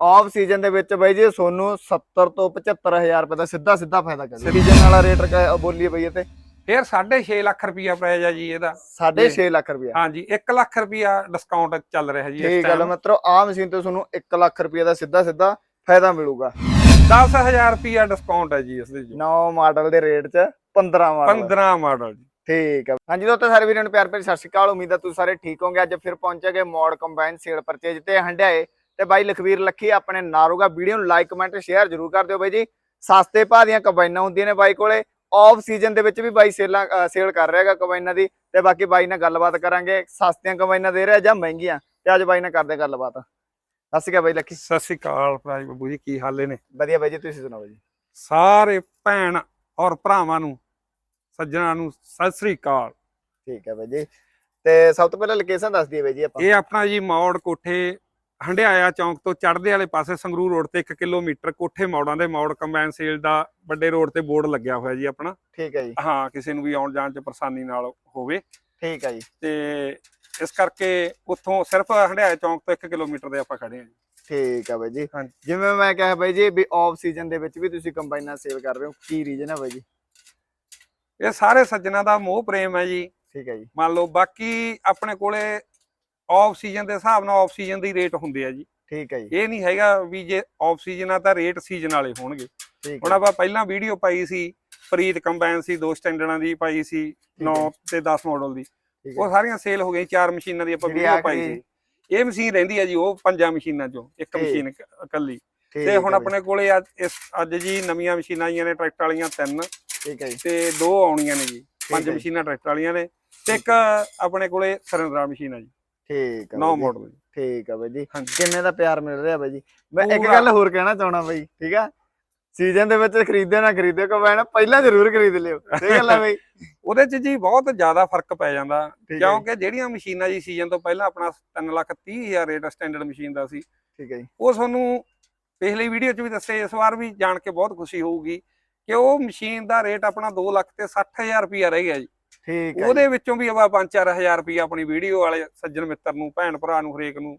Of season ਦੇ ਵਿੱਚ ਬਾਈ ਜੀ ਤੁਹਾਨੂੰ 70 ਤੋਂ 75000 ਰੁਪਏ ਦਾ ਸਿੱਧਾ ਸਿੱਧਾ ਫਾਇਦਾ ਕਰਦੇ ਸੀਜ਼ਨ ਵਾਲਾ ਰੇਟ ਬੋਲੀਏ ਬਈ ਤੇ। ਫਿਰ 6.5 ਲੱਖ ਰੁਪਇਆ ਪ੍ਰਾਈਜ਼ ਆ ਜੀ ਇਹਦਾ। 6.5 ਲੱਖ ਰੁਪਏ ਹਾਂਜੀ 1 ਲੱਖ ਰੁਪਇਆ ਡਿਸਕਾਊਂਟ ਚੱਲ ਰਿਹਾ ਜੀ ਇਸ ਠੀਕ ਗੱਲ ਟਾਈਮ ਮਿੱਤਰੋ ਆ ਮਸ਼ੀਨ ਤੋਂ ਤੁਹਾਨੂੰ 1 ਲੱਖ ਰੁਪਏ ਦਾ ਸਿੱਧਾ ਸਿੱਧਾ ਫਾਇਦਾ ਮਿਲੂਗਾ। 10000 ਰੁਪਇਆ ਡਿਸਕਾਊਂਟ ਹੈ ਜੀ ਇਸ ਦੇ ਜੀ। ਨੌ ਮਾਡਲ ਦੇ ਰੇਟ 'ਚ 15 ਮਾਡਲ 15 ਮਾਡਲ ਜੀ। ਠੀਕ ਹੈ ਹਾਂਜੀ ਦੋਸਤੋ ਸਾਰੇ ਵੀਰਾਂ ਨੂੰ ਪਿਆਰ ਭਰੀ ਸਤਿ ਸ਼੍ਰੀ ਅਕਾਲ। ਉਮੀਦ ਹੈ ਤੁਸੀਂ ਸਾਰੇ ਠੀਕ ਹੋਵੋਗੇ। ਅੱਜ ਫਿਰ ਪਹੁੰਚੇ ਗਏ ਮੋੜ ਕੰਬਾਈਨ ਸੇਲ ਪਰਚੇਜ ਤੇ ਹੰਡਿਆਏ। ਤੇ ਬਾਈ ਲਖਵੀਰ ਲੱਖੀ ਆਪਣੇ ਨਾਰੋਗਾ ਵੀਡੀਓ ਨੂੰ ਲਾਈਕ ਕਮੈਂਟ ਸ਼ੇਅਰ ਜ਼ਰੂਰ ਕਰ ਦਿਓ ਬਾਈ ਜੀ। ਸਸਤੇ ਭਾਅ ਦੀਆਂ ਕੰਬਾਈਨਾਂ ਹੁੰਦੀਆਂ ਨੇ ਬਾਈ ਕੋਲੇ। ਆਫ ਸੀਜ਼ਨ ਦੇ ਵਿੱਚ ਵੀ ਬਾਈ ਸੇਲਾਂ ਸੇਲ ਕਰ ਰਿਹਾਗਾ ਕੰਬਾਈਨਾਂ ਦੀ। ਤੇ ਬਾਕੀ ਬਾਈ ਨਾਲ ਗੱਲਬਾਤ ਕਰਾਂਗੇ। ਸਸਤੀਆਂ ਕੰਬਾਈਨਾਂ ਦੇ ਰਿਹਾ ਜਾਂ ਮਹਿੰਗੀਆਂ? ਤੇ ਅੱਜ ਬਾਈ ਨਾਲ ਕਰਦੇ ਗੱਲਬਾਤ। ਸਤਿ ਸ਼੍ਰੀ ਅਕਾਲ ਬਾਈ ਲੱਖੀ। ਸਤਿ ਸ੍ਰੀ ਅਕਾਲ ਭਰਾ ਜੀ ਬੱਬੂ ਜੀ ਕੀ ਹਾਲੇ ਨੇ? ਵਧੀਆ ਬਾਈ ਜੀ ਤੁਸੀਂ ਸੁਣਾਓ ਜੀ? ਸਾਰੇ ਭੈਣ ਔਰ ਭਰਾਵਾਂ ਨੂੰ ਸੱਜਣਾ ਨੂੰ ਸਤਿ ਸ੍ਰੀ ਅਕਾਲ। ਠੀਕ ਹੈ ਬਾਈ ਜੀ। ਤੇ ਸਭ ਤੋਂ ਪਹਿਲਾਂ ਲੋਕੇਸ਼ਨ ਦੱਸ ਦਈਏ ਬਾਈ ਜੀ ਆਪਾਂ। ਇਹ ਆਪਣਾ ਜੀ ਮੌੜ ਕੋਠੇ ਹੰਡਿਆਇਆ ਚੌਂਕ ਤੋਂ ਚੜ੍ਹਦੇ ਵਾਲੇ ਪਾਸੇ ਸੰਗਰੂਰ ਰੋਡ ਤੇ 1 ਕਿਲੋਮੀਟਰ ਕੋਠੇ ਮੌੜਾਂ ਦੇ ਮੌੜ ਕੰਬਾਈਨ ਸੇਲ ਦਾ ਵੱਡੇ ਰੋਡ ਤੇ ਬੋਰਡ ਲੱਗਿਆ ਹੋਇਆ ਜੀ ਆਪਣਾ। ਠੀਕ ਹੈ ਜੀ। ਹਾਂ ਕਿਸੇ ਨੂੰ ਵੀ ਆਉਣ ਜਾਣ ਚ ਪਰੇਸ਼ਾਨੀ ਨਾਲ ਹੋਵੇ। ਠੀਕ ਹੈ ਜੀ। ਤੇ ਇਸ ਕਰਕੇ ਉੱਥੋਂ ਸਿਰਫ ਹੰਡਿਆਇਆ ਚੌਂਕ ਤੋਂ 1 ਕਿਲੋਮੀਟਰ ਦੇ ਆਪਾਂ ਖੜੇ ਹਾਂ ਜੀ। ਠੀਕ ਹੈ ਬਾਈ ਜੀ। ਜਿਵੇਂ ਮੈਂ ਕਿਹਾ ਬਾਈ ਜੀ ਵੀ ਆਫ ਸੀਜ਼ਨ ਦੇ ਵਿੱਚ ਵੀ ਤੁਸੀਂ ਕੰਬਾਈਨਾਂ ਸੇਲ ਕਰ ਰਹੇ ਹੋ ਕੀ ਰੀਜਨ ਹੈ ਬਾਈ ਜੀ? ਇਹ ਸਾਰੇ ਸੱਜਣਾ ਦਾ ਮੋਹ ਪ੍ਰੇਮ ਹੈ ਜੀ। ਠੀਕ ਹੈ ਜੀ। ਮੰਨ ਲਓ ਬਾਕੀ ਆਪਣੇ ਕੋਲੇ ਆਫ ਸੀਜ਼ਨ ਦੇ ਹਿਸਾਬ ਨਾਲ ਆਫ ਸੀਜ਼ਨ ਦੀ ਰੇਟ ਹੁੰਦੇ ਆ ਜੀ। ਠੀਕ ਹੈ ਜੀ। ਇਹ ਨਹੀਂ ਹੈਗਾ ਵੀ ਜੇ ਆਫ ਸੀਜ਼ਨ ਆ ਤਾਂ ਰੇਟ ਸੀਜ਼ਨ ਵਾਲੇ ਹੋਣਗੇ। ਠੀਕ ਹੁਣ ਆਪਾਂ ਪਹਿਲਾਂ ਵੀਡੀਓ ਪਾਈ ਸੀ ਪ੍ਰੀਤ ਕੰਬਾਈਨ ਸੀ ਦੋ ਸਟੈਂਡਰਡਾਂ ਦੀ ਪਾਈ ਸੀ ਹੈ। 9 ਤੇ 10 ਮਾਡਲ ਦੀ। ਉਹ ਸਾਰੀਆਂ ਸੇਲ ਹੋ ਗਈਆਂ ਚਾਰ ਮਸ਼ੀਨਾਂ ਦੀ ਆਪਾਂ ਵੀਡੀਓ ਪਾਈ ਸੀ। ਇਹ ਮਸ਼ੀਨ ਰਹਿੰਦੀ ਆ ਜੀ ਉਹ ਪੰਜਾਂ ਮਸ਼ੀਨਾਂ ਚੋਂ ਇੱਕ। ਮਸ਼ੀਨ ਇਕ- ਇਕੱਲੀ। ਤੇ ਹੁਣ ਆਪਣੇ ਕੋਲੇ ਅੱਜ ਇਸ ਅੱਜ ਜੀ ਨਵੀਆਂ ਮਸ਼ੀਨਾਂ ਆਈਆਂ ਨੇ ਟਰੈਕਟਰ ਵਾਲੀਆਂ ਤਿੰਨ। ਠੀਕ ਹੈ ਜੀ। ਤੇ ਦੋ ਆਉਣੀਆਂ ਨੇ ਜੀ ਪੰਜ। ਮਸ਼ੀਨਾਂ ਟਰੈਕਟਰ ਵਾਲੀਆਂ ਨੇ। ਤੇ ਇੱਕ ਆਪਣੇ ਕੋਲੇ ਸਰੰਦਰਾ ਮਸ਼ੀਨ ਆ ਜੀ। ਠੀਕ ਹੈ ਨੌ ਬਾਈ ਜੀ, ਮਾਡਲ ਠੀਕ ਹੈ ਬਾਈ ਜੀ। ਹਾਂਜੀ। ਕਿੰਨੇ ਦਾ ਪਿਆਰ ਮਿਲ ਰਿਹਾ ਬਾਈ ਜੀ? ਮੈਂ ਇੱਕ ਪੂਰਾ। ਗੱਲ ਹੋਰ ਕਹਿਣਾ ਚਾਹਣਾ ਬਾਈ ਠੀਕ ਆ? ਸੀਜ਼ਨ ਦੇ ਵਿੱਚ ਖਰੀਦਿਓ ਨਾ ਖਰੀਦਿਓ ਕੰਬਾਈਨ ਪਹਿਲਾਂ ਜ਼ਰੂਰ ਖਰੀਦ ਲਿਓ। ਸਹੀ ਗੱਲ ਹੈ ਬਾਈ। ਉਹਦੇ ਚ ਜੀ ਬਹੁਤ ਜ਼ਿਆਦਾ ਫ਼ਰਕ ਪੈ ਜਾਂਦਾ ਠੀਕ ਹੈ ਜੀ, ਕਿਉਂਕਿ ਜਿਹੜੀਆਂ ਮਸ਼ੀਨਾਂ ਜੀ ਸੀਜ਼ਨ ਤੋਂ ਪਹਿਲਾਂ ਆਪਣਾ 3 ਲੱਖ 30 ਹਜ਼ਾਰ ਰੇਟ ਸਟੈਂਡਰਡ ਮਸ਼ੀਨ ਦਾ ਸੀ। ਠੀਕ ਹੈ ਜੀ। ਉਹ ਤੁਹਾਨੂੰ ਪਿਛਲੀ ਵੀਡੀਓ 'ਚ ਵੀ ਦੱਸਿਆ ਇਸ ਵਾਰ ਵੀ ਜਾਣ ਕੇ ਬਹੁਤ ਖੁਸ਼ੀ ਹੋਊਗੀ ਕਿ ਉਹ ਮਸ਼ੀਨ ਦਾ ਰੇਟ ਆਪਣਾ 2 ਲੱਖ ਤੇ 60000 ਰੁਪਇਆ ਰਹਿ ਗਿਆ ਜੀ। ਠੀਕ ਹੈ ਉਹਦੇ ਵਿੱਚੋਂ ਵੀ ਆਪਾਂ 5-4000 ਰੁਪਇਆ ਆਪਣੀ ਵੀਡੀਓ ਵਾਲੇ ਸੱਜਣ ਮਿੱਤਰ ਨੂੰ ਭੈਣ ਭਰਾ ਨੂੰ ਹਰੇਕ ਨੂੰ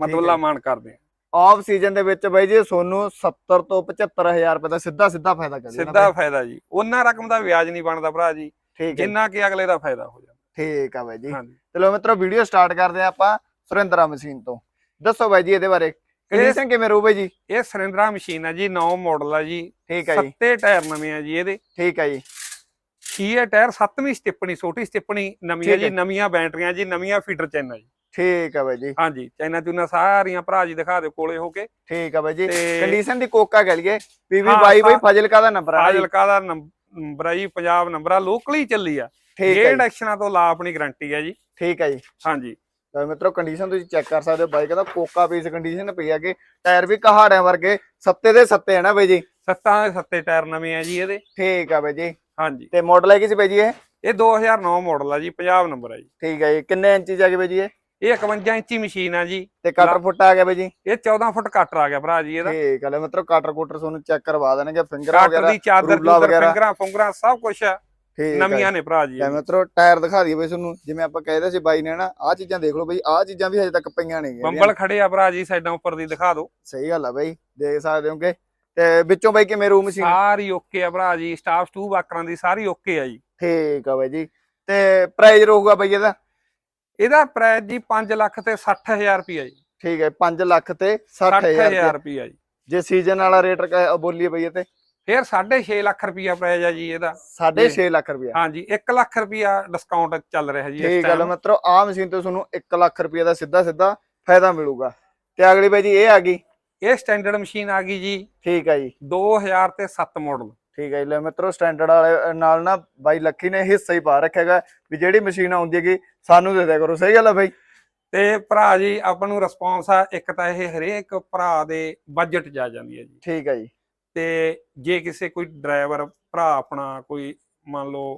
ਮਤਲਬ ਮਾਣ ਕਰਦੇ ਆ ਆਫ ਸੀਜ਼ਨ ਦੇ ਵਿੱਚ ਬਾਈ ਜੀ ਤੁਹਾਨੂੰ 70 ਤੋਂ 75000 ਰੁਪਏ ਦਾ ਸਿੱਧਾ ਸਿੱਧਾ ਫਾਇਦਾ ਕਰਦੇ ਸਿੱਧਾ ਫਾਇਦਾ ਜੀ। ਉਹਨਾਂ ਰਕਮ ਦਾ ਵਿਆਜ ਨਹੀਂ ਬਣਦਾ ਭਰਾ ਜੀ। ਜਿੰਨਾ ਕਿ ਅਗਲੇ ਦਾ ਫਾਇਦਾ ਹੋ ਜਾਂਦਾ। ਠੀਕ ਆ ਬਾਈ ਜੀ। ਚਲੋ ਮਿੱਤਰੋ ਵੀਡੀਓ ਸਟਾਰਟ ਕਰਦੇ ਆ ਆਪਾਂ ਸੁਰਿੰਦਰਾ ਮਸ਼ੀਨ ਤੋਂ। ਦੱਸੋ ਬਾਈ ਜੀ ਇਹਦੇ ਬਾਰੇ। ਕੰਡੀਸ਼ਨ ਕਿਵੇਂ ਰਹੂ ਬਾਈ ਜੀ? ਇਹ ਸਰਿੰਦਰਾ ਮਸ਼ੀਨ ਆ ਜੀ 9 ਮਾਡਲ ਆ ਜੀ। ਠੀਕ ਹੈ ਜੀ। ਸੱਤੇ ਟਾਇਰ ਨਵੇਂ ਆ ਜੀ ਇਹਦੇ। ਠੀਕ ਹੈ ਜੀ। ਛੇ ਟਾਇਰ ਸੱਤਵੀਂ ਸਟਿੱਪਣੀ ਛੋਟੀ ਸਟਿੱਪਣੀ ਨਵੀਂ ਆ ਹੈ। ਜੀ ਨਵੀਆਂ ਬੈਟਰੀਆਂ ਜੀ ਨਵੀਆਂ ਫੀਡਰ ਚੈਨਾਂ ਜੀ। ਠੀਕ ਆ ਬਾਈ ਜੀ। ਹਾਂਜੀ ਚੈਨਾਂ ਚੂਨਾ ਸਾਰੀਆਂ ਭਰਾ ਜੀ ਦਿਖਾ ਦਿਓ ਕੋਲੇ ਹੋ ਕੇ। ਠੀਕ ਆ ਬਾਈ ਜੀ। ਕੰਡੀਸ਼ਨ ਦੀ ਕੋਕਾ ਕਹਿ ਲਈਏ ਪੀਵੀ ਹਾਂ, 22 ਬਾਈ ਸਾ- ਫਾਜ਼ਿਲਕਾ ਦਾ ਨੰਬਰ ਆ ਫਾਜ਼ਿਲਕਾ ਦਾ ਨੰਬਰ ਆ ਜੀ ਪੰਜਾਬ ਨੰਬਰ ਆ ਲੋਕਲੀ ਚੱਲੀ ਆ। ਠੀਕ ਹੈ ਗੇੜ ਐਕਸ਼ਨਾਂ ਤੋਂ ਲਾ ਆਪਣੀ ਗਾਰੰਟੀ ਆ ਜੀ। ਠੀਕ ਹੈ ਜੀ। ਹਾਂਜੀ। ਤਾਂ ਮਿੱਤਰੋ ਕੰਡੀਸ਼ਨ ਤੁਸੀਂ ਚੈੱਕ ਕਰ ਸਕਦੇ ਹੋ। ਬਾਈਕ ਦਾ ਕੋਕਾ ਪੀਸ ਕੰਡੀਸ਼ਨ ਪਈ ਆ ਕਿ ਟਾਇਰ ਵੀ ਕਹਾੜਿਆਂ ਵਰਗੇ ਸੱਤੇ ਦੇ ਸੱਤੇ ਹੈ ਨਾ ਬਾਈ ਜੀ। ਸੱਤਾਂ ਦੇ ਸੱਤੇ ਟਾਇਰ ਨਵੇਂ ਆ ਜੀ ਇਹਦੇ। ਠੀਕ ਆ ਬਾਈ ਜੀ। ਹਾਂਜੀ। ਤੇ ਮਾਡਲ ਹੈ ਕਿਸ ਬਾਈ ਜੀ ਇਹ? ਇਹ 2009 ਮਾਡਲ ਆ ਜੀ ਪੰਜਾਬ ਨੰਬਰ ਆ ਜੀ। ਠੀਕ ਹੈ ਜੀ। ਕਿੰਨੇ ਇੰਚੀ ਜਾ ਕੇ ਜੀ ਇਹ? ਇਹ 51 ਇੰਚੀ ਮਸ਼ੀਨ ਆ ਜੀ। ਤੇ ਕਟਰ ਫੁੱਟ ਆ ਗਿਆ ਬਾਈ ਜੀ? ਇਹ 14 ਫੁੱਟ ਕਟਰ ਆ ਗਿਆ ਭਰਾ ਜੀ ਇਹਦਾ। ਠੀਕ ਹੈ ਲੈ ਮਿੱਤਰੋ ਕਟਰ ਕੁਟਰ ਤੁਹਾਨੂੰ ਚੈੱਕ ਕਰਵਾ ਦੇਣਗੇ ਫਿੰਗਰ ਕਟਰ ਵਗੈਰਾ ਦੀ ਚਾਦਰ ਚੂਦਰ। ਫਿੰਗਰਾਂ ਫੁੰਗਰਾਂ ਸਭ ਕੁਝ ਆ। ਨਵੀਆਂ ਨੇ ਭਰਾ ਜੀ ਮਿੱਤਰੋ ਟਾਇਰ ਦਿਖਾ ਦਈਏ ਬਈ ਤੁਹਾਨੂੰ। ਜਿਵੇਂ ਆਪਾਂ ਕਹਿੰਦੇ ਸੀ ਬਾਈ ਨੇ ਨਾ ਆਹ ਚੀਜ਼ਾਂ ਦੇਖ ਲਓ ਬਈ ਆਹ ਚੀਜ਼ਾਂ ਵੀ ਹਜੇ ਤੱਕ ਪਈਆਂ ਨਹੀਂ ਬੰਬਲ ਖੜੇ ਆ ਭਰਾ ਜੀ ਸਾਈਡਾਂ ਉੱਪਰ ਦੀ ਦਿਖਾ ਦਿਓ। ਸਹੀ ਗੱਲ ਆ ਬਈ ਦੇਖ ਸਕਦੇ ਹੋਗੇ। ਤੇ ਵਿੱਚੋਂ ਬਈ ਕਿਵੇਂ ਰੂ ਮਸ਼ੀਨ ਸਾਰੀ ਓਕੇ ਆ ਭਰਾ ਜੀ ਸਟਾਫ ਸਟੂ ਬਾਕਰਾਂ ਦੀ ਸਾਰੀ ਓਕੇ ਆ ਜੀ। ਠੀਕ ਆ ਬਾਈ ਜੀ। ਤੇ ਪ੍ਰਾਈਸ ਰਹੂਗਾ ਬਈ ਇਹਦਾ? ਇਹਦਾ ਪ੍ਰਾਈਸ ਜੀ 5 ਲੱਖ ਤੇ 60000 ਰੁਪਿਆ ਜੀ। ਠੀਕ ਹੈ 5 ਲੱਖ ਤੇ 60000 60000 ਰੁਪਿਆ ਜੀ। ਜੇ ਸੀਜ਼ਨ ਵਾਲਾ ਰੇਟ ਬੋਲੀਏ ਬਈ ਤੇ ਫਿਰ 6.5 ਲੱਖ ਰੁਪਿਆ ਪ੍ਰਾਈਸ ਆ ਜੀ ਇਹਦਾ। 6.5 ਲੱਖ ਰੁਪਇਆ ਹਾਂਜੀ 1 ਲੱਖ ਰੁਪਿਆ ਡਿਸਕਾਊਂਟ ਚੱਲ ਰਿਹਾ ਜੀ ਇਸ ਠੀਕ ਗੱਲ ਟਾਈਮ ਮਿੱਤਰੋ ਆਹ ਮਸ਼ੀਨ ਤੋਂ ਤੁਹਾਨੂੰ 1 ਲੱਖ ਰੁਪਏ ਦਾ ਸਿੱਧਾ ਸਿੱਧਾ ਫਾਇਦਾ ਮਿਲੂਗਾ। ਤੇ ਅਗਲੀ ਬਾਈ ਜੀ ਇਹ ਆ ਗਈ। ਇਹ ਸਟੈਂਡਰਡ ਮਸ਼ੀਨ ਆ ਗਈ ਜੀ ਠੀਕ ਹੈ ਜੀ। 2000 ਤੇ 7 ਮਾਡਲ ਠੀਕ ਹੈ ਜੀ ਲੈ ਮਿੱਤਰੋ ਸਟੈਂਡਰਡ ਵਾਲੇ ਨਾਲ ਨਾ ਬਾਈ ਲੱਖੀ ਨੇ ਹਿੱਸਾ ਹੀ ਪਾ ਰੱਖਿਆ ਹੈਗਾ ਵੀ ਜਿਹੜੀ ਮਸ਼ੀਨ ਆਉਂਦੀ ਹੈਗੀ ਸਾਨੂੰ ਦੇ ਦਿਆ ਕਰੋ। ਸਹੀ ਗੱਲ ਆ ਬਾਈ। ਤੇ ਭਰਾ ਜੀ ਆਪਾਂ ਨੂੰ ਰਿਸਪੌਂਸ ਆ ਇੱਕ ਤਾਂ ਇਹ ਹਰੇਕ ਭਰਾ ਦੇ ਬਜਟ ਜਾ ਜਾਂਦੀ ਹੈ ਜੀ। ਠੀਕ ਹੈ ਜੀ। ਤੇ ਜੇ ਕਿਸੇ ਕੋਈ ਡਰਾਈਵਰ ਭਰਾ ਆਪਣਾ ਕੋਈ ਮੰਨ ਲਓ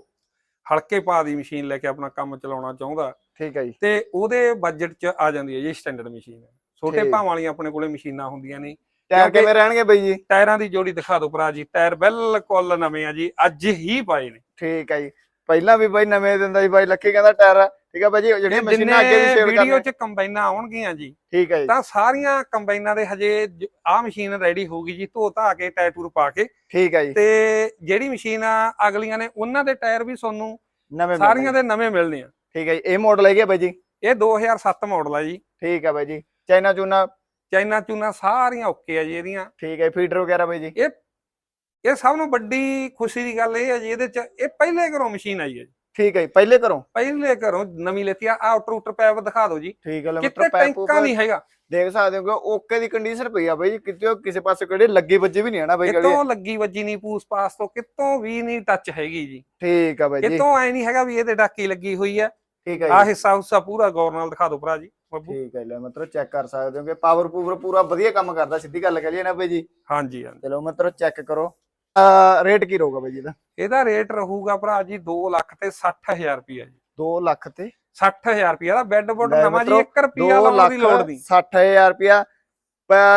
ਹਲਕੇ ਭਾਅ ਦੀ ਮਸ਼ੀਨ ਲੈ ਕੇ ਆਪਣਾ ਕੰਮ ਚਲਾਉਣਾ ਚਾਹੁੰਦਾ ਠੀਕ ਹੈ ਜੀ। ਤੇ ਉਹਦੇ ਬਜਟ 'ਚ ਆ ਜਾਂਦੀ ਹੈ ਜੀ ਸਟੈਂਡਰਡ ਮਸ਼ੀਨ ਛੋਟੇ। ਭਾਵਾਂ ਵਾਲੀਆਂ ਆਪਣੇ ਕੋਲੇ ਮਸ਼ੀਨਾਂ ਹੁੰਦੀਆਂ ਨੇ। ਟਾਇਰ ਕਿਵੇਂ ਰਹਿਣਗੇ ਬਾਈ ਜੀ? ਟਾਇਰਾਂ ਦੀ ਜੋੜੀ ਦਿਖਾ ਦਿਓ ਭਰਾ ਜੀ ਟਾਇਰ ਬਿਲਕੁਲ ਨਵੇਂ ਆ ਜੀ ਅੱਜ ਹੀ ਪਾਏ ਨੇ। ਠੀਕ ਹੈ ਜੀ। ਪਹਿਲਾਂ ਵੀ ਬਾਈ ਨਵੇਂ ਦਿੰਦਾ ਸੀ ਬਾਈ ਲੱਕੀ ਕਹਿੰਦਾ ਟਾਇਰ ਠੀਕ ਹੈ ਬਾਈ ਜੀ ਜਿਹੜੀਆਂ ਮਸ਼ੀਨਾਂ ਅੱਗੇ ਵੀ ਸੇਲ ਵੀਡੀਓ ਕਰਨੀਆਂ 'ਚ ਕੰਬਾਈਨਾਂ ਆਉਣਗੀਆਂ ਜੀ ਠੀਕ ਹੈ ਜੀ। ਤਾਂ ਸਾਰੀਆਂ ਕੰਬਾਈਨਾਂ ਦੇ ਹਜੇ ਆ ਮਸ਼ੀਨ ਰੈਡੀ ਹੋਊਗੀ ਜੀ ਧੋ ਧਾ ਕੇ ਟਾਇਰ ਟੂਰ ਪਾ ਕੇ। ਠੀਕ ਹੈ ਜੀ। ਤੇ ਜਿਹੜੀ ਮਸ਼ੀਨ ਆ ਅਗਲੀਆਂ ਨੇ ਉਹਨਾਂ ਦੇ ਟਾਇਰ ਵੀ ਤੁਹਾਨੂੰ ਨਵੇਂ ਸਾਰੀਆਂ ਦੇ ਨਵੇਂ ਮਿਲਣੇ ਆ। ਠੀਕ ਹੈ ਜੀ ਇਹ ਮਾਡਲ ਹੈਗੇ ਬਾਈ ਜੀ? ਇਹ 2007 ਮਾਡਲ ਆ ਜੀ। ਠੀਕ ਹੈ ਬਾਈ ਜੀ। ਚਾਈਨਾ ਚੂਨਾ? ਚਾਈਨਾ ਚੂਨਾ ਸਾਰੀਆਂ ਓਕੇ ਆ ਜੀ ਇਹਦੀਆਂ। ਠੀਕ ਹੈ ਫੀਡਰ ਵਗੈਰਾ ਬਾਈ ਜੀ? ਇਹ ਸਭ ਨੂੰ ਵੱਡੀ ਖੁਸ਼ੀ ਦੀ ਗੱਲ ਇਹ ਹੈ ਜੀ ਇਹਦੇ ਚ ਇਹ ਪਹਿਲੇ ਘਰੋਂ ਮਸ਼ੀਨ ਆਈ ਹੈ ਜੀ। ਠੀਕ ਹੈ ਜੀ ਪਹਿਲੇ ਕਰੋ ਪਹਿਲੇ ਘਰੋਂ ਨਵੀਂ ਲੈਤੀ ਆ ਆਊਟਰ ਉਟਰ ਪੈਪ ਦਿਖਾ ਦਿਓ ਜੀ। ਠੀਕ ਹੈ ਲੈ ਕਿਤੇ ਮਤਲਬ ਪੈਪ ਟੈਂਕਾ ਨਹੀਂ ਹੈਗਾ। ਦੇਖ ਸਕਦੇ ਹੋ ਕਿ ਓਕੇ ਦੀ ਕੰਡੀਸ਼ਨ ਪਈ ਆ ਬਾਈ ਜੀ ਕਿਤੇ ਕਿਸੇ ਪਾਸੇ ਕਿਹੜੇ ਲੱਗੇ ਵੱਜੇ ਵੀ ਨਹੀਂ ਹਨਾ ਬਾਈ ਕਿਤੋਂ ਲੱਗੀ ਵੱਜੀ ਨਹੀਂ ਪੂਸ ਪਾਸ ਤੋਂ ਕਿਤੋਂ ਵੀ ਨਹੀਂ ਟੱਚ ਹੈਗੀ ਜੀ। ਠੀਕ ਆ ਬਾਈ ਜੀ। ਕਿਤੋਂ ਐ ਨਹੀਂ ਹੈਗਾ ਵੀ ਇਹਦੇ ਡਾਕੀ ਲੱਗੀ ਹੋਈ ਹੈ। ਠੀਕ ਆ ਜੀ। ਹਿੱਸਾ ਹੁੱਸਾ ਪੂਰਾ ਗੌਰ ਨਾਲ ਦਿਖਾ ਦਿਓ ਭਰਾ ਜੀ। ਬੱਬੂ। ਠੀਕ ਹੈ ਲੈ ਮਤਲਬ ਚੈੱਕ ਕਰ ਸਕਦੇ ਹੋ ਕਿ ਪਾਵਰ ਪੂਵਰ ਪੂਰਾ ਵਧੀਆ ਕੰਮ ਕਰਦਾ ਸਿੱਧੀ ਗੱਲ ਕਰੀਏ ਨਾ ਬਾਈ ਜੀ। ਹਾਂਜੀ ਹਾਂਜੀ। ਚਲੋ ਮਤਲਬ ਚੈੱਕ ਕਰੋ। ਰੇਟ ਕੀ ਰਹੂਗਾ ਬਾਈ ਜੀ ਦਾ ਇਹਦਾ ਰੇਟ ਰਹੂਗਾ ਭਰਾ ਜੀ 2 ਲੱਖ ਤੇ 60000 ਰੁਪਇਆ ਜੀ। 2 ਲੱਖ ਤੇ 60000 ਰੁਪਇਆ ਦਾ ਬੈੱਡ ਲੈ ਨਵਾਂ ਜੀ ਮਿੱਤਰੋ, 1 ਰੁਪਿਆ 2 ਲਾਉਣ ਦੀ ਲੋੜ ਨਹੀਂ। 60000 ਰੁਪਿਆ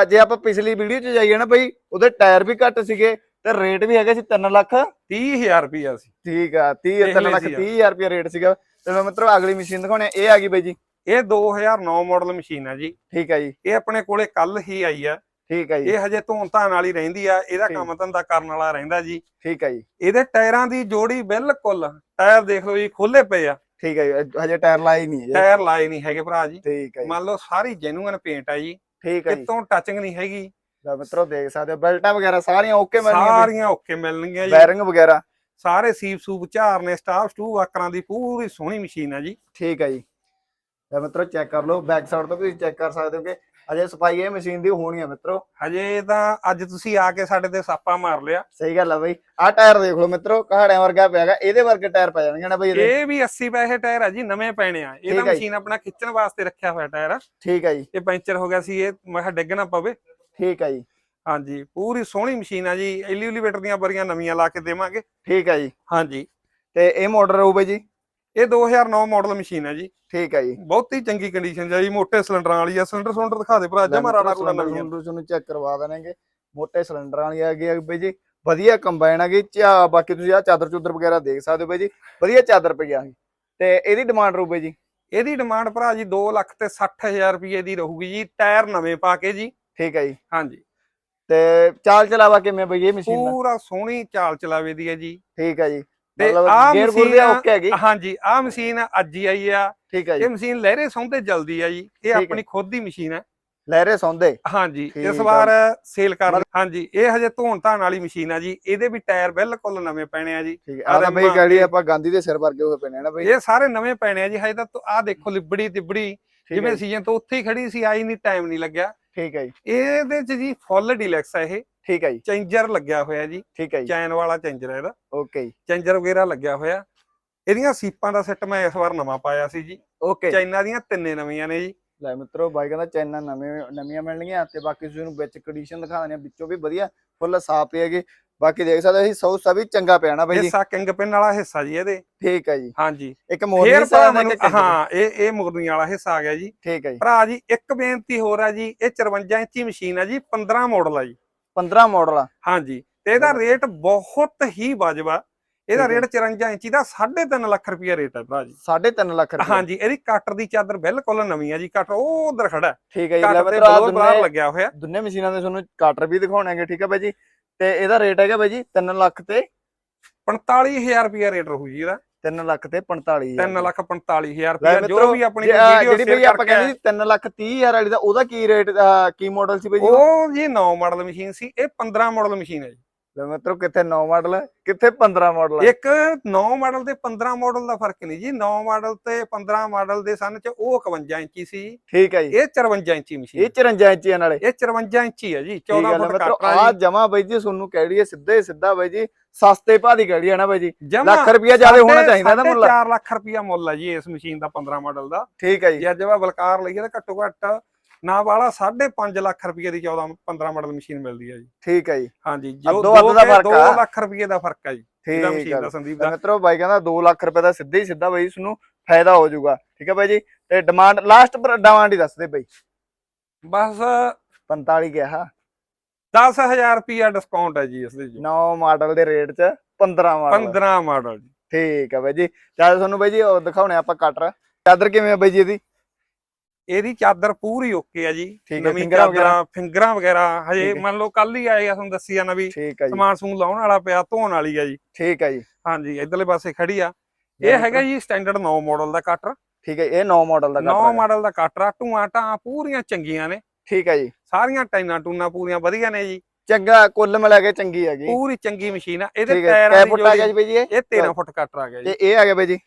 ਜੇ ਆਪਾਂ ਪਿਛਲੀ ਵੀਡੀਓ 'ਚ ਜਾਈਏ ਨਾ ਬਾਈ ਉਹਦੇ ਟਾਇਰ ਵੀ ਘੱਟ ਸੀਗੇ ਤੇ ਰੇਟ ਵੀ ਹੈਗਾ ਸੀ 3 ਲੱਖ। 30000 ਰੁਪਇਆ ਸੀ। ਠੀਕ ਆ 30 ਇਹ 3 ਲੱਖ ਸੀ ਆ। 30000 ਰੁਪਿਆ ਰੇਟ ਸੀਗਾ। ਤੇ ਮਤਲਬ ਅਗਲੀ ਮਸ਼ੀਨ ਦਿਖਾਉਣੇ ਇਹ ਆ ਗਈ ਬਾਈ ਜੀ। ਇਹ 2009 ਮਾਡਲ ਮਸ਼ੀਨ ਹੈ ਜੀ। ਠੀਕ ਹੈ ਜੀ। ਇਹ ਆਪਣੇ ਕੋਲੇ ਕੱਲ ਹੀ ਆਈ ਆ। ਠੀਕ ਹੈ ਜੀ। ਇਹ ਹਜੇ ਧੋਣ ਧਾਣ ਵਾਲੀ ਰਹਿੰਦੀ ਆ ਇਹਦਾ। ਕੰਮ ਧੰਦਾ ਕਰਨ ਵਾਲਾ ਰਹਿੰਦਾ ਜੀ। ਠੀਕ ਹੈ ਜੀ। ਇਹਦੇ ਟਾਇਰਾਂ ਦੀ ਜੋੜੀ ਬਿਲਕੁਲ ਟਾਇਰ ਦੇਖ ਲਓ ਜੀ ਖੋਲੇ ਪਏ ਆ। ਠੀਕ ਹੈ ਜੀ ਹਜੇ ਟਾਇਰ ਲਾਏ ਨਹੀਂ ਹੈ ਟਾਇਰ ਲਾਏ ਨਹੀਂ ਹੈਗੇ ਭਰਾ ਜੀ। ਠੀਕ ਹੈ ਜੀ। ਮੰਨ ਲਓ ਸਾਰੀ ਜੈਨੂਇਨ ਪੇਂਟ ਆ ਜੀ। ਠੀਕ ਹੈ ਕਿਤੋਂ ਟੱਚਿੰਗ ਨਹੀਂ ਹੈਗੀ। ਲੈ ਮਿੱਤਰੋ ਦੇਖ ਸਕਦੇ ਹੋ ਬੈਲਟਾਂ ਵਗੈਰਾ ਸਾਰੀਆਂ ਓਕੇ ਮਿਲਣਗੀਆਂ ਸਾਰੀਆਂ ਓਕੇ ਮਿਲਣਗੀਆਂ ਜੀ। ਬੈਰਿੰਗ ਵਗੈਰਾ। ਸਾਰੇ ਸੀਪ ਸੂਪ ਝਾਰਨੇ ਸਟਾਫ ਸਟੂ ਆਕਰਾਂ ਦੀ ਪੂਰੀ ਸੋਹਣੀ ਮਸ਼ੀਨ ਆ ਜੀ। ਠੀਕ ਹੈ ਜੀ। ਲੈ ਮਿੱਤਰੋ ਚੈੱਕ ਕਰ ਲਓ ਬੈਕ ਸਾਈਡ ਤੋਂ ਵੀ ਤੁਸੀਂ ਚੈੱਕ ਕਰ ਸਕਦੇ ਹੋ ਕਿ ਅਜੇ ਸਫ਼ਾਈ ਇਹ ਮਸ਼ੀਨ ਦੀ ਹੋਣੀ ਹੈ ਮਿੱਤਰੋ। ਹਜੇ ਤਾਂ ਅੱਜ ਤੁਸੀਂ ਆ ਕੇ ਸਾਡੇ ਤੇ ਸਾਪਾ ਮਾਰ ਲਿਆ। ਸਹੀ ਗੱਲ ਆ ਬਈ। ਆਹ ਟਾਇਰ ਦੇਖ ਲਓ ਮਿੱਤਰੋ ਕਹਾੜਿਆਂ ਵਰਗਾ ਪਿਆਗਾ ਇਹਦੇ ਵਰਗੇ ਟਾਇਰ ਪੈ ਜਾਣਗੇ ਨਾ ਬਈ ਇਹਦੇ। ਇਹ ਵੀ 80 ਪੈਸੇ ਟਾਇਰ ਆ ਜੀ ਨਵੇਂ ਪੈਣੇ ਆ। ਇਹ ਠੀਕ ਤਾਂ ਹੈ ਜੀ। ਮਸ਼ੀਨ ਆਪਣਾ ਖਿੱਚਣ ਵਾਸਤੇ ਰੱਖਿਆ ਹੋਇਆ ਟਾਇਰ ਆ। ਠੀਕ ਹੈ ਜੀ। ਇਹ ਪੈਂਚਰ ਹੋ ਗਿਆ ਸੀ ਇਹ ਮੈਂ ਕਿਹਾ ਡਿੱਗ ਨਾ ਪਵੇ। ਠੀਕ ਹੈ ਜੀ। ਹਾਂਜੀ ਪੂਰੀ ਸੋਹਣੀ ਮਸ਼ੀਨ ਆ ਜੀ ਐਲੀਵੇਟਰ ਦੀਆਂ ਬਰੀਆਂ ਨਵੀਆਂ ਲਾ ਕੇ ਦੇਵਾਂਗੇ। ਠੀਕ ਹੈ ਜੀ। ਹਾਂਜੀ। ਤੇ ਇਹ ਮਾਡਲ ਰਹੂ ਬਈ ਜੀ? ਇਹ 2009 ਮਾਡਲ ਮਸ਼ੀਨ ਹੈ ਜੀ। ਠੀਕ ਹੈ ਜੀ। ਬਹੁਤੀ ਚੰਗੀ ਕੰਡੀਸ਼ਨ ਜੀ ਮੋਟੇ ਸਿਲੰਡਰਾਂ ਵਾਲੀ ਆ। ਸਿਲੰਡਰ ਸਿਲੰਡਰ ਦਿਖਾ ਦੇ ਭਰਾ ਜਮਾ ਰਾਣਾ ਰੂਣਾ ਨਵੀਂ ਆ। ਤੁਹਾਨੂੰ ਚੈੱਕ ਕਰਵਾ ਦੇਣਗੇ। ਮੋਟੇ ਸਿਲੰਡਰਾਂ ਵਾਲੀ ਆ ਗਈ ਆ ਬਈ ਜੀ। ਵਧੀਆ ਕੰਬਾਈਨ ਆ ਗਈ। ਚਾ ਬਾਕੀ ਤੁਸੀਂ ਆ ਚਾਦਰ ਚੁੱਦਰ ਵਗੈਰਾ ਦੇਖ ਸਕਦੇ ਹੋ ਬਈ ਜੀ। ਵਧੀਆ ਚਾਦਰ ਪਈ ਆ ਤੇ ਇਹਦੀ ਡਿਮਾਂਡ ਰਹੂ ਬਈ ਜੀ। ਇਹਦੀ ਡਿਮਾਂਡ ਭਰਾ ਜੀ 2 ਲੱਖ ਤੇ 60000 ਰੁਪਏ ਦੀ ਰਹੂਗੀ ਜੀ ਟਾਇਰ ਨਵੇਂ ਪਾ ਕੇ ਜੀ। ਠੀਕ ਹੈ ਜੀ। ਹਾਂਜੀ। ਤੇ ਚਾਲ ਚਲਾਵਾ ਕਿਵੇਂ ਬਈ ਇਹ ਮਸ਼ੀਨ ਦਾ? ਪੂਰਾ ਸੋਹਣੀ ਚਾਲ ਚਲਾਵੇ ਦੀ ਹੈ ਜੀ। ਠੀਕ ਹੈ ਜੀ। ਤੇ ਵੀ ਮਸ਼ੀਨ- ਓਕੇ ਹੈਗੀ। ਹਾਂਜੀ ਆਹ ਮਸ਼ੀਨ ਅੱਜ ਹੀ ਆਈ ਆ। ਠੀਕ ਹੈ ਇਹ ਜੀ ਮਸ਼ੀਨ ਲਹਿਰੇ ਸੌਂਦੇ ਜਲਦੀ ਆ ਜੀ। ਇਹ। ਆਪਣੀ ਖੁਦ ਦੀ ਮਸ਼ੀਨ ਹੈ ਲਹਿਰੇ ਸੌਂਦੇ? ਹਾਂਜੀ ਇਸ ਆ। ਵਾਰ ਸੇਲ ਕਰ ਹਾਂਜੀ ਇਹ ਹਜੇ ਧੋਣ ਧਾਣ ਵਾਲੀ ਮਸ਼ੀਨ ਆ ਜੀ। ਇਹਦੇ ਵੀ ਟਾਇਰ ਬਿਲਕੁਲ ਨਵੇਂ ਪੈਣੇ ਆ ਜੀ। ਆ। ਤਾਂ ਬਈ ਗਾੜੀ ਇਹ- ਆਪਾਂ ਗਾਂਧੀ ਦੇ ਸਿਰ ਵਰਗੇ ਹੋਏ ਪਏ ਨੇ ਬਈ। ਇਹ ਸਾਰੇ ਨਵੇਂ ਪੈਣੇ ਆ ਜੀ। ਹਜੇ ਤਾਂ ਆਹ ਦੇਖੋ ਲਿਬੜੀ ਤਿਬੜੀ ਜਿਵੇਂ ਸੀਜ਼ਨ ਤੋਂ ਉੱਥੇ ਹੀ ਖੜੀ ਸੀ ਆਈ ਨਹੀਂ ਟਾਈਮ ਨਹੀਂ ਲੱਗਿਆ। ਠੀਕ ਹੈ ਜੀ। ਇਹਦੇ ਚ ਜੀ ਫੁੱਲ ਡੀਲੈਕਸ ਆ ਇਹ। ਠੀਕ ਹੈ ਜੀ। ਚੇਂਜਰ ਲੱਗਿਆ ਹੋਇਆ ਜੀ। ਠੀਕ ਹੈ ਜੀ। ਚੈਨ ਵਾਲਾ ਚੇਂਜਰ ਹੈ ਇਹਦਾ। ਓਕੇ ਜੀ। ਚੇਂਜਰ ਵਗੈਰਾ ਲੱਗਿਆ ਹੋਇਆ। ਇਹਦੀਆਂ ਸੀਪਾਂ ਦਾ ਸੈੱਟ ਮੈਂ ਇਸ ਵਾਰ ਨਵਾਂ ਪਾਇਆ ਸੀ ਜੀ। ਓਕੇ। ਚਾਈਨਾ ਦੀਆਂ ਤਿੰਨੇ ਨਵੀਆਂ ਨੇ ਜੀ। ਲੈ ਮਿੱਤਰੋ ਬਾਈ ਕਹਿੰਦਾ ਚੈਨਾਂ ਨਵੇਂ ਨਵੀਆਂ ਮਿਲਣਗੀਆਂ ਤੇ ਬਾਕੀ ਤੁਸੀਂ ਨੂੰ ਵਿੱਚ ਕੰਡੀਸ਼ਨ ਦਿਖਾ ਦਿੰਦੇ ਆ ਵਿੱਚੋਂ ਵੀ ਵਧੀਆ ਫੁੱਲ ਸਾਫ਼ ਪਿਆਗੇ ਬਾਕੀ ਦੇਖ ਸਕਦੇ ਅਸੀਂ ਸੌ ਸਭੀ ਚੰਗਾ ਪਿਆ ਨਾ ਬਾਈ ਜੀ। ਹਿੱਸਾ ਕਿੰਗ ਪਿਨ ਵਾਲਾ ਹਿੱਸਾ ਜੀ ਇਹਦੇ। ਠੀਕ ਹੈ ਜੀ। ਹਾਂਜੀ। ਇੱਕ ਮੋਰਨੀ king ਹਾਂ ਇਹ ਇਹ ਮੁਰਨੀ ਵਾਲਾ ਹਿੱਸਾ ਆ ਗਿਆ ਜੀ। ਠੀਕ ਹੈ ਜੀ। ਭਰਾ ਜੀ ਇੱਕ ਬੇਨਤੀ ਹੋਰ ਆ ਜੀ ਇਹ 54 ਇੰਚੀ ਮਸ਼ੀਨ ਆ ਜੀ 15 ਮਾਡਲ ਆ ਜੀ। 15 ਮਾਡਲ ਆ। ਹਾਂਜੀ ਤੇ ਇਹਦਾ ਰੇਟ ਬਹੁਤ ਹੀ ਵਾਜਬਾ ਇਹਦਾ। ਰੇਟ 54 ਇੰਚੀ ਦਾ 3.5 ਲੱਖ ਰੁਪਇਆ ਰੇਟ ਹੈ ਭਰਾ ਜੀ। 3.5 ਲੱਖ ਰੁਪਏ ਹਾਂਜੀ ਇਹਦੀ ਕੱਟ ਦੀ ਚਾਦਰ ਬਿਲਕੁਲ ਨਵੀਂ ਆ ਜੀ ਕੱਟ ਉਹ ਉਧਰ ਖੜਾ। ਠੀਕ ਹੈ ਜੀ ਲੈ ਕੱਟ ਮਿੱਤਰੋ ਦੋਨੇ ਲੱਗਿਆ ਹੋਇਆ। ਦੋਨੇ ਮਸ਼ੀਨਾਂ ਦੇ ਤੁਹਾਨੂੰ ਕਾਟਰ ਵੀ ਦਿਖਾਉਣਾਂਗੇ ਠੀਕ ਹੈ ਬਾਈ ਜੀ। ਤੇ ਇਹਦਾ ਰੇਟ ਹੈਗਾ ਬਾਈ ਜੀ 3 ਲੱਖ ਤੇ 45000 ਰੁਪਇਆ ਰੇਟ ਰਹੂ ਜੀ ਇਹਦਾ। 3 ਲੱਖ ਤੇ 45 3 ਲੱਖ 45000 ਲੈ ਰੁਪਇਆ ਜੋ ਵੀ ਆਪਣੀ ਵੀਡੀਓ ਜਿਹੜੀ ਬਈ ਆਪਾਂ ਕਹਿੰਦੇ 3 ਲੱਖ 30 ਹਜ਼ਾਰ ਵਾਲੀ ਦਾ ਉਹਦਾ ਕੀ ਰੇਟ ਕੀ ਮਾਡਲ ਸੀ ਬਾਈ ਜੀ? ਉਹ ਜੀ 9 ਮਾਡਲ ਮਸ਼ੀਨ ਸੀ ਇਹ 15 ਮਾਡਲ ਮਸ਼ੀਨ ਹੈ ਜੀ। ਲੈ ਮਿੱਤਰੋ ਕਿੱਥੇ 9 ਮਾਡਲ ਕਿੱਥੇ 15 ਮਾਡਲ ਇੱਕ 9 ਮਾਡਲ ਤੇ 15 ਮਾਡਲ ਦਾ ਫ਼ਰਕ ਨਹੀਂ ਜੀ। 9 ਮਾਡਲ ਤੇ 15 ਮਾਡਲ ਦੇ ਸਨ ਚ ਉਹ 51 ਇੰਚੀ ਸੀ। ਠੀਕ ਹੈ ਜੀ। ਇਹ 54 ਇੰਚੀ ਮਸ਼ੀਨ ਇਹ 54 ਇੰਚੀਆਂ ਨਾਲੇ। ਇਹ 54 ਇੰਚੀ ਹੈ ਜੀ। ਠੀਕ 14 ਹੈ ਲੈ ਫੁੱਟ ਕੱਟ ਆ ਆ ਜਮਾ ਬਾਈ ਜੀ ਤੁਹਾਨੂੰ ਕਹਿ ਹੈ ਸਿੱਧੇ ਸਿੱਧਾ ਬਾਈ ਜੀ ਸਸਤੇ ਭਾਅ ਦੀ ਕਹਿ ਹੈ ਨਾ ਬਾਈ ਜੀ? ਲੱਖ ਰੁਪਇਆ ਜ਼ਿਆਦਾ ਹੋਣਾ ਚਾਹੀਦਾ ਨਾ ਮੁੱਲ। 4 ਲੱਖ ਰੁਪਇਆ ਮੁੱਲ ਹੈ ਜੀ ਇਸ ਮਸ਼ੀਨ ਦਾ 15 ਮਾਡਲ ਦਾ। ਠੀਕ ਹੈ ਜੀ। ਜੇ ਅੱਜ ਬਲਕਾਰ ਲਈਏ ਤਾਂ ਘੱਟੋ ਘੱਟ ਨਾ ਵਾਲਾ 5.5 ਲੱਖ ਰੁਪਏ ਦੀ 14 15 ਮਾਡਲ ਮਸ਼ੀਨ ਮਿਲਦੀ ਹੈ ਜੀ। ਠੀਕ ਹੈ ਜੀ। ਹਾਂਜੀ ਜੋ ਅੱਧੋ ਅੱਧ ਦਾ ਫ਼ਰਕ 2 ਆ। ਲੱਖ ਰੁਪਏ ਦਾ ਫ਼ਰਕ ਹੈ ਜੀ ਠੀਕ ਮਸ਼ੀਨ ਹੈ ਦਾ ਸੰਦੀਪ ਤਾਂ ਦਾ। ਮਿੱਤਰੋ ਬਾਈ ਕਹਿੰਦਾ 2 ਲੱਖ ਰੁਪਏ ਦਾ ਸਿੱਧਾ ਹੀ ਸਿੱਧਾ ਬਾਈ ਤੁਹਾਨੂੰ ਫਾਇਦਾ ਹੋ ਜਾਊਗਾ। ਠੀਕ ਹੈ ਬਾਈ ਜੀ? ਤੇ ਡਿਮਾਂਡ ਲਾਸਟ ਡਿਮਾਂਡ ਹੀ ਦੱਸ ਦੇ ਬਾਈ। ਬਸ 45 ਕਿਹਾ। 10000 ਰੁਪਿਆ ਡਿਸਕਾਊਂਟ ਹੈ ਜੀ ਇਸ ਦੇ ਜੀ 9 ਮਾਡਲ ਦੇ ਰੇਟ ਚ 15 ਮਾਡਲ। 15 ਮਾਡਲ ਜੀ। ਠੀਕ ਆ ਬਾਈ ਜੀ। ਚੱਲ ਤੁਹਾਨੂੰ ਬਾਈ ਜੀ ਦਿਖਾਉਣੇ ਆਪਾਂ ਕਟਰ ਚਾਦਰ ਕਿਵੇਂ ਆ ਬਾਈ ਜੀ ਇਹਦੀ? ਇਹਦੀ ਚਾਦਰ ਪੂਰੀ ਓਕੇ ਆ ਜੀ। ਹੈ, ਨਵੀਂ? ਚਾਦਰਾਂ ਫਿੰਗਰਾਂ ਵਗੈਰਾ ਹਜੇ ਹੈ। ਮੰਨ ਲਓ ਕੱਲ ਹੀ ਆਏ ਆ ਤੁਹਾਨੂੰ ਦੱਸੀ ਨਾ ਵੀ ਸਮਾਨ ਸਮੂਨ ਲਾਉਣ ਵਾਲਾ ਪਿਆ ਧੋਣ ਵਾਲੀ ਆ ਜੀ। ਠੀਕ ਆ ਜੀ। ਹਾਂਜੀ ਇਧਰਲੇ ਪਾਸੇ ਖੜੀ ਆ। ਇਹ ਹੈਗਾ ਜੀ ਸਟੈਂਡਰਡ 9 ਮਾਡਲ ਦਾ ਕਟਰ ਠੀਕ ਹੈ ਇਹ 9 ਮਾਡਲ ਦਾ 9 ਕਟਰ ਮਾਡਲ ਦਾ ਕਟਰ ਆ ਟੂਆਂ ਟਾਂ ਪੂਰੀਆਂ ਚੰਗੀਆਂ ਨੇ। ਠੀਕ ਆ ਜੀ। ਸਾਰੀਆਂ ਟਾਈਨਾਂ ਟੂਨਾਂ ਪੂਰੀਆਂ ਵਧੀਆ ਨੇ ਜੀ। ਚੰਗਾ ਕੁੱਲ ਮਿਲਾ ਕੇ ਚੰਗੀ ਹੈਗੀ। ਪੂਰੀ ਚੰਗੀ ਮਸ਼ੀਨ ਆ। ਇਹਦੇ ਹੈ ਟਾਇਰਾਂ ਦੀ ਜੀ ਇਹ? 13 ਫੁੱਟ ਕਟਰ ਆ ਗਿਆ ਜੀ। ਤੇ ਇਹ ਆ ਗਿਆ ਬਾਈ ਜੀ?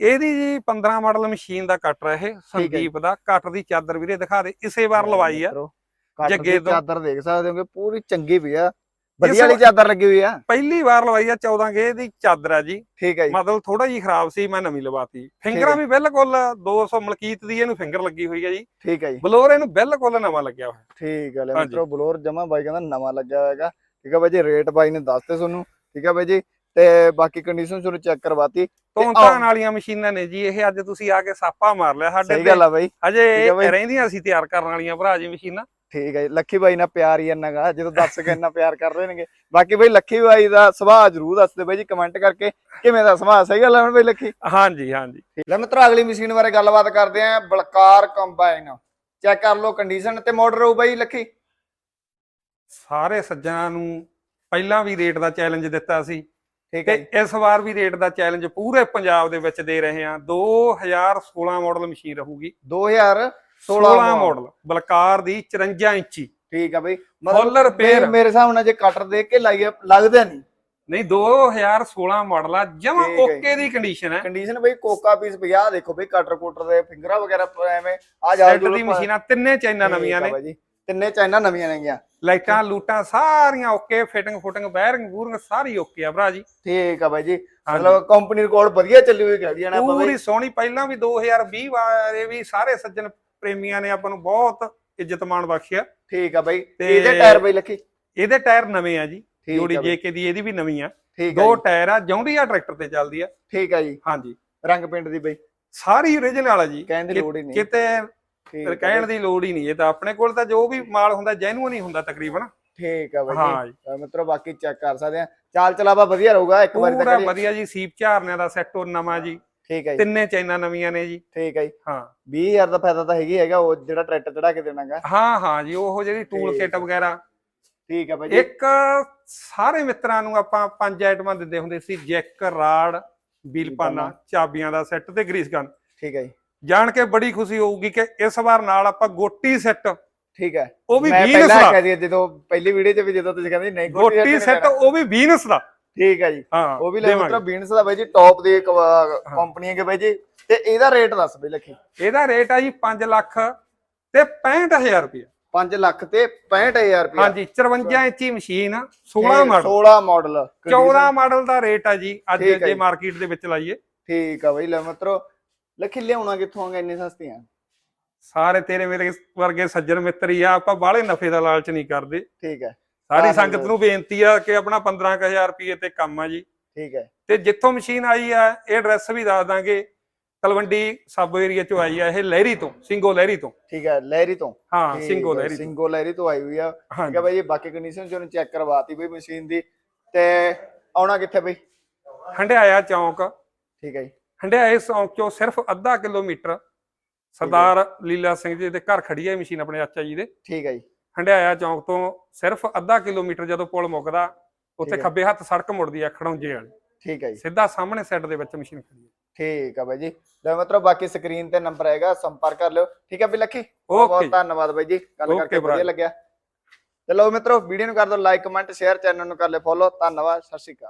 ਇਹਦੀ ਜੀ 15 ਮਾਡਲ ਮਸ਼ੀਨ ਦਾ ਕਟਰ ਆ ਇਹ ਸੰਦੀਪ ਦਾ। ਕਟਰ ਦੀ ਚਾਦਰ ਵੀਰੇ ਦਿਖਾ ਦੇ ਇਸੇ ਵਾਰ ਲਵਾਈ ਆ। ਜੱਗੇ ਤੋਂ। ਚਾਦਰ ਦੇਖ ਸਕਦੇ ਹੋਗੇ ਪੂਰੀ ਚੰਗੀ ਵੀ ਆ। ਵਧੀਆ ਵਾਲੀ ਚਾਦਰ ਲੱਗੀ ਹੋਈ ਆ। ਪਹਿਲੀ ਵਾਰ ਲਵਾਈ ਆ 14 ਗੇ ਦੀ ਚਾਦਰ ਆ ਜੀ। ਠੀਕ ਹੈ ਜੀ। ਮਤਲਬ ਥੋੜਾ ਜੀ ਖਰਾਬ ਸੀ ਮੈਂ ਨਵੀਂ ਲਵਾਤੀ। ਫਿੰਗਰਾਂ ਵੀ ਬਿਲਕੁਲ 200 ਮਲਕੀਤ ਦੀ ਇਹਨੂੰ ਫਿੰਗਰ ਲੱਗੀ ਹੋਈ ਹੈ ਜੀ। ਠੀਕ ਹੈ ਜੀ। ਬਲੋਰ ਇਹਨੂੰ ਬਿਲਕੁਲ ਨਵਾਂ ਲੱਗਿਆ ਹੋਇਆ। ਠੀਕ ਹੈ ਲੈ। ਮਿੱਤਰੋ ਬਲੋਰ ਜਮਾ ਬਾਈ ਕਹਿੰਦਾ ਨਵਾਂ ਲੱਗਿਆ ਹੋਏਗਾ ਠੀਕ ਹੈ ਬਾਈ ਜੀ ਰੇਟ ਬਾਈ ਨੇ ਦੱਸਤੇ ਤੁਹਾਨੂੰ। ਠੀਕ ਹੈ ਬਾਈ ਜੀ ਤੇ ਬਾਕੀ ਕੰਡੀਸ਼ਨ ਤੁਹਾਨੂੰ ਚੈੱਕ ਕਰਵਾਤੀ। ਤੋਂ ਆਹ- ਧਾਨ ਵਾਲੀਆਂ ਮਸ਼ੀਨਾਂ ਨੇ ਜੀ ਇਹ ਅੱਜ ਤੁਸੀਂ ਆ ਕੇ ਸਾਪਾ ਮਾਰ ਲਿਆ ਸਾਡੇ ਸਹੀ ਗੱਲ ਆ ਬਾਈ। ਹਜੇ। ਰਹਿੰਦੀਆਂ ਸੀ ਤਿਆਰ ਕਰਨ ਵਾਲੀਆਂ ਭਰਾ ਜੀ ਮਸ਼ੀਨਾਂ। ਠੀਕ ਹੈ ਲੱਖੀ ਬਾਈ ਨਾਲ ਪਿਆਰ ਹੀ ਇੰਨਾ ਗਾ ਜਦੋਂ ਦੱਸ ਕੇ ਇੰਨਾ ਪਿਆਰ ਕਰ ਰਹੇ ਨੇਗੇ। ਬਾਕੀ ਬਾਈ ਲੱਖੀ ਬਾਈ ਦਾ ਸੁਭਾਅ ਜਰੂਰ ਦੱਸਦੇ ਬਾਈ ਜੀ ਕਮੈਂਟ ਕਰਕੇ ਕਿਵੇਂ ਦਾ ਸੁਭਾਅ ਸਹੀ ਗੱਲ ਹੈ ਬਾਈ ਲੱਖੀ? ਹਾਂਜੀ ਹਾਂਜੀ। ਲੈ ਮਿੱਤਰੋ ਅਗਲੀ ਮਸ਼ੀਨ ਬਾਰੇ ਗੱਲਬਾਤ ਕਰਦੇ ਆਂ ਬਲਕਾਰ ਕੰਬਾਈਨ ਚੈੱਕ ਕਰ ਲਓ ਕੰਡੀਸ਼ਨ ਤੇ ਮਾਡਲ ਹੋਊ ਬਾਈ ਲੱਖੀ। ਸਾਰੇ ਸੱਜਣਾਂ ਨੂੰ ਪਹਿਲਾਂ ਵੀ ਰੇਟ ਦਾ ਚੈਲੰਜ ਦਿੱਤਾ ਸੀ। ਠੀਕ ਹੈ ਤੇ ਇਸ ਵਾਰ ਵੀ ਰੇਟ ਦਾ ਚੈਲੰਜ ਪੂਰੇ ਪੰਜਾਬ ਦੇ ਵਿੱਚ ਦੇ ਰਹੇ ਹਾਂ। 2016 ਮਾਡਲ ਮਸ਼ੀਨ ਰਹੂਗੀ। 2016 16 ਮਾਡਲ ਬਲਕਾਰ ਦੀ 54 ਇੰਚੀ। ਠੀਕ ਆ ਬਾਈ। Full repair। ਮੇਰੇ- ਹਿਸਾਬ ਨਾਲ ਜੇ ਕਟਰ ਦੇਖ ਕੇ ਲਾਈਏ ਲੱਗਦਾ ਨਹੀਂ। ਨਹੀਂ 2016 ਮਾਡਲ ਆ ਜਮਾ। ਓਕੇ ਦੀ ਕੰਡੀਸ਼ਨ ਹੈ। ਕੰਡੀਸ਼ਨ ਬਈ ਕੋਕਾ ਪੀਸ ਪਿਆ ਦੇਖੋ ਬਈ ਕਟਰ ਕੁਟਰ ਦੇ ਫਿੰਗਰਾਂ ਵਗੈਰਾ ਐਵੇਂ ਆ ਜਾ ਦੀ ਮਸ਼ੀਨਾਂ ਤਿੰਨੇ ਚਾਈਨਾ ਨਵੀਆਂ ਨੇ। ਤਿੰਨੇ ਚਾਈਨਾ ਨਵੀਆਂ ਨੇਗੀਆਂ ਲਾਈਟਾਂ ਲੂਟਾਂ ਸਾਰੀਆਂ ਓਕੇ ਫਿਟਿੰਗ ਫੁਟਿੰਗ ਬੈਰਿੰਗ ਬੂਰਿੰਗ ਸਾਰੀ ਓਕੇ ਆ ਭਰਾ ਜੀ। ਠੀਕ ਆ ਬਾਈ ਜੀ। ਮਤਲਬ ਕੰਪਨੀ ਰਿਕਾਰਡ ਵਧੀਆ ਚੱਲੀ ਹੋਈ ਕਹਿ ਨਾ ਆਪਾਂ ਪੂਰੀ ਸੋਹਣੀ ਪਹਿਲਾਂ ਵੀ 2020 ਬਾਰੇ ਵੀ ਸਾਰੇ ਸੱਜਣ ਪ੍ਰੇਮੀਆਂ ਨੇ ਆਪਾਂ ਨੂੰ ਬਹੁਤ ਇੱਜ਼ਤ ਮਾਣ ਬਖਸ਼ਿਆ। ਠੀਕ ਆ ਬਾਈ। ਇਹਦੇ ਟਾਇਰ ਬਈ ਲੱਖੀ? ਇਹਦੇ ਟਾਇਰ ਨਵੇਂ ਆ ਜੀ ਜੋੜੀ ਆ ਜੇਕੇ ਦੀ ਇਹਦੀ ਵੀ ਨਵੀਂ ਆ। ਆ ਦੋ ਟਾਇਰ ਆ ਜੌਂਡੀਆ ਟਰੈਕਟਰ ਤੇ ਚੱਲਦੀ ਆ। ਠੀਕ ਆ ਜੀ। ਹਾਂਜੀ। ਰੰਗ ਪਿੰਡ ਦੀ ਬਈ। ਸਾਰੀ ਓਰੀਜਨਲ ਆ ਜੀ। ਲੋੜ ਹੀ ਨਹੀਂ। ਕਿਤੇ ਫਿਰ ਕਹਿਣ ਦੀ ਲੋੜ ਹੀ ਨਹੀਂ ਇਹ ਤਾਂ ਆਪਣੇ ਕੋਲ ਤਾਂ ਜੋ ਵੀ ਮਾਲ ਹੁੰਦਾ ਜੈਨੂਅਨ ਹੀ ਹੁੰਦਾ ਤਕਰੀਬਨ। ਠੀਕ ਆ ਬਾਈ। ਹਾਂ ਜੀ। ਮਿੱਤਰੋ ਬਾਕੀ ਚੈੱਕ ਕਰ ਸਕਦੇ ਆ। ਚਾਲ ਚਲਾਵਾ ਵਧੀਆ ਰਹੂਗਾ ਇੱਕ ਵਾਰੀ ਪੂਰਾ ਤੱਕ ਵਧੀਆ ਜੀ ਸੀਪ ਝਾਰਨਿਆਂ ਦਾ ਸੈਕਟਰ ਨਵਾਂ ਜੀ। ਠੀਕ ਜੀ। ਤਿੰਨੇ ਚਾਈਨਾ ਨਵੀਆਂ ਨੇ ਜੀ। ਠੀਕ ਆ ਜੀ। ਹਾਂ। 20000 ਦਾ ਫਾਇਦਾ ਤਾਂ ਹੈਗੀ ਹੈਗਾ ਉਹ ਜਿਹੜਾ ਟਰੈਕਟਰ ਚੜਾ ਕੇ ਦੇਣਾਗਾ। ਹਾਂ ਹਾਂ ਜੀ ਉਹ ਜਿਹੜੀ ਟੂਲ ਕਿਟ। ਵਗੈਰਾ। ਠੀਕ ਬਾਈ ਜੀ। ਇੱਕ ਸਾਰੇ ਮਿੱਤਰਾਂ ਨੂੰ ਆਪਾਂ ਪੰਜ ਆਈਟਮਾਂ ਦਿੰਦੇ ਹੁੰਦੇ ਸੀ ਜੈਕ ਰਾੜ ਬੀਲਪਾਨਾ ਚਾਬੀਆਂ ਦਾ ਸੈੱਟ ਤੇ ਗਰੀਸ ਗਨ। ਠੀਕ ਹੈ ਜੀ। ਜਾਣ ਕੇ ਬੜੀ ਖੁਸ਼ੀ ਹੋਊਗੀ ਕਿ ਇਸ ਵਾਰ ਨਾਲ ਆਪਾਂ ਗੋਟੀ ਸੈੱਟ ਠੀਕ ਹੈ। ਉਹ ਵੀ ਮੈਂ ਵੀਨਸ ਪਹਿਲਾਂ ਦਾ। ਕਹਿ ਦਿਆ ਜਦੋਂ ਪਹਿਲੀ ਵੀਡੀਓ 'ਚ ਵੀ ਜਦੋਂ ਤੁਸੀਂ ਕਹਿੰਦੇ ਨਹੀਂ ਗੋਟੀ ਸੈੱਟ। ਉਹ ਵੀ ਵੀਨਸ ਦਾ। ਠੀਕ ਹੈ ਜੀ। ਹਾਂ ਉਹ ਵੀ ਲੈ। ਮਤਲਬ ਬੀਨਸ ਦਾ ਬਾਈ ਜੀ ਟੌਪ ਦੀ ਕੰਪਨੀ ਹੈ। ਕਿ ਬਾਈ ਜੀ। ਤੇ ਇਹਦਾ ਰੇਟ ਦੱਸ ਬਈ ਲੱਖੀ। ਇਹਦਾ ਰੇਟ ਆ ਜੀ 5 ਲੱਖ ਤੇ 65000 ਰੁਪਏ 5 ਲੱਖ ਤੇ 65000 ਰੁਪਏ ਹਾਂਜੀ 54 ਇੰਚੀ ਮਸ਼ੀਨ 16 ਮਾਡਲ 16 ਮਾਡਲ 14 ਮਾਡਲ ਦਾ ਰੇਟ ਆ ਜੀ ਅੱਜ ਜੇ। ਮਾਰਕੀਟ ਦੇ ਵਿੱਚ ਲਾਈਏ। ਠੀਕ ਆ ਬਾਈ ਲੈ ਮਤਰੋ ਲੱਖੀ ਲਿਆਉਣਾ ਕਿੱਥੋਂ ਆਗਾ ਇੰਨੇ ਸਸਤੀਆਂ ਸਾਰੇ ਤੇਰੇ ਮੇਰੇ ਵਰਗੇ ਸੱਜਣ ਮਿੱਤਰ ਹੀ ਆ ਆਪਾਂ ਬਾਹਲੇ ਨਫੇ ਦਾ ਲਾਲਚ ਨਹੀਂ ਕਰਦੇ। ਠੀਕ ਹੈ। ਸਾਰੀ ਸੰਗਤ। ਨੂੰ ਬੇਨਤੀ ਆ ਕਿ ਆਪਣਾ 15000 ਰੁਪਏ ਤੇ ਕੰਮ ਆ ਜੀ। ਠੀਕ ਹੈ। ਤੇ ਜਿੱਥੋਂ ਮਸ਼ੀਨ ਆਈ ਆ ਇਹ ਐਡਰੈਸ ਵੀ ਦੱਸ ਦਾਂਗੇ। ਤਲਵੰਡੀ ਸਬ ਏਰੀਆ ਚੋਂ ਆਈ ਆ ਇਹ ਲਹਿਰੀ ਤੋਂ ਸਿੰਗੋ ਲਹਿਰੀ ਤੋਂ। ਠੀਕ ਹੈ ਲਹਿਰੀ ਤੋਂ। ਹਾਂ ਹੈ, ਲਹਿਰੀ ਸਿੰਗੋ ਲਹਿਰੀ ਤੋਂ ਆਈ ਹੋਈ ਆ। ਠੀਕ ਹੈ ਬਾਈ ਜੀ ਬਾਕੀ ਕੰਡੀਸ਼ਨ ਚ ਉਹਨੂੰ ਚੈੱਕ ਕਰਵਾਤੀ ਬਈ ਮਸ਼ੀਨ ਦੀ। ਤੇ ਆਉਣਾ ਕਿੱਥੇ ਬਈ? ਹੰਡਿਆਇਆ ਚੌਂਕ। ਠੀਕ ਹੈ ਜੀ। ਹੰਡਿਆਏ ਚੌਂਕ ਚੋਂ ਸਿਰਫ ਅੱਧਾ ਕਿਲੋਮੀਟਰ ਸਰਦਾਰ ਲੀਲਾ ਸਿੰਘ ਜੀ ਦੇ ਘਰ ਖੜੀ ਹੈ ਮਸ਼ੀਨ ਆਪਣੇ ਚਾਚਾ ਜੀ ਦੇ। ਠੀਕ ਹੈ ਜੀ। ਹੰਡਿਆਇਆ ਚੌਂਕ ਤੋਂ ਸਿਰਫ ਅੱਧਾ ਕਿਲੋਮੀਟਰ ਜਦੋਂ ਪੁਲ ਮੁੱਕਦਾ ਉੱਥੇ ਹੈ। ਖੱਬੇ ਹੱਥ ਸੜਕ ਮੁੜਦੀ ਆ ਖੜੌਂਜੇ ਵਾਲੀ। ਠੀਕ ਹੈ ਜੀ। ਸਿੱਧਾ ਸਾਹਮਣੇ ਸਾਈਡ ਦੇ ਵਿੱਚ ਮਸ਼ੀਨ ਖੜੀ ਹੈ। ਠੀਕ ਆ ਬਾਈ ਜੀ। ਲੈ ਮਤਲਬ ਬਾਕੀ ਸਕਰੀਨ ਤੇ ਨੰਬਰ ਹੈਗਾ ਸੰਪਰਕ ਕਰ ਲਿਓ। ਠੀਕ ਹੈ ਵੀ ਲੱਖੀ ਬਹੁਤ ਧੰਨਵਾਦ ਬਾਈ ਜੀ। ਗੱਲ ਕਰਕੇ ਵਧੀਆ। ਲੱਗਿਆ। ਚਲੋ ਮਿੱਤਰੋ ਵੀਡੀਓ ਨੂੰ ਕਰ ਦਿਓ ਲਾਈਕ ਕਮੈਂਟ ਸ਼ੇਅਰ ਚੈਨਲ ਨੂੰ ਕਰ ਲਿਓ ਫੋਲੋ ਧੰਨਵਾਦ ਸਤਿ ਸ਼੍ਰੀ ਅਕਾਲ।